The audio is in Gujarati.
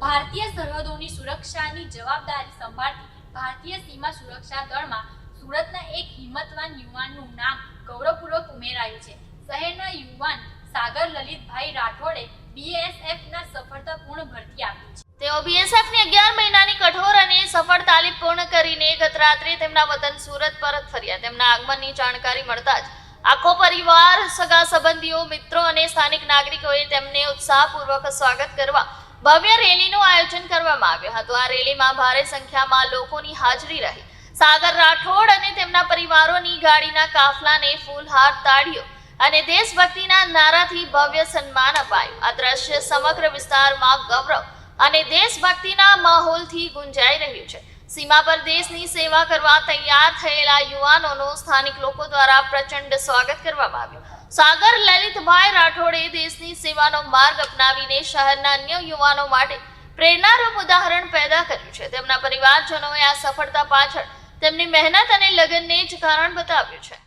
ભારતીય સરહદોની સુરક્ષાની જવાબદારી સંભાળતી ભારતીય સીમા સુરક્ષા દળમાં સુરતના એક હિંમતવાન યુવાનનું નામ ગૌરવપૂર્વક ઉમેરાયું છે. શહેરના યુવાન સાગર લલિતભાઈ રાઠોડે બીએસએફના સફળતાપૂર્ણ ભરતી આપી છે. તેઓ બીએસએફની અગિયાર મહિનાની કઠોર અને સફળ તાલીમ પૂર્ણ કરીને ગત રાત્રે તેમના વતન સુરત પરત ફર્યા. તેમના આગમનની જાણકારી મળતા જ આખો પરિવાર, સગા સંબંધીઓ, મિત્રો અને સ્થાનિક નાગરિકોએ તેમને ઉત્સાહપૂર્વક સ્વાગત કરવા ભવ્ય રેલીનું આયોજન કરવામાં આવ્યું હતું. આ રેલીમાં ભારે સંખ્યામાં લોકોની હાજરી રહી. સાગર રાઠોડ અને તેમના પરિવારોની ગાડીના કાફલાને ફૂલહાર તાળીઓ અને દેશભક્તિના નારાથી ભવ્ય સન્માન અપાયું. આ દ્રશ્ય સમગ્ર વિસ્તારમાં ગૌરવ અને દેશભક્તિના માહોલથી ગુંજાઈ રહ્યું છે. સીમા પર દેશની સેવા કરવા તૈયાર થયેલા યુવાનોનું સ્થાનિક લોકો દ્વારા પ્રચંડ સ્વાગત કરવામાં આવ્યું. સાગર લલિતભાઈ રાઠોડે દેશની સેવાનો માર્ગ અપનાવીને શહેરના અન્ય યુવાનો માટે પ્રેરણારૂપ ઉદાહરણ પેદા કર્યું છે. તેમના પરિવારજનોએ આ સફળતા પાછળ તેમની મહેનત અને લગનને જ કારણ બતાવ્યું છે.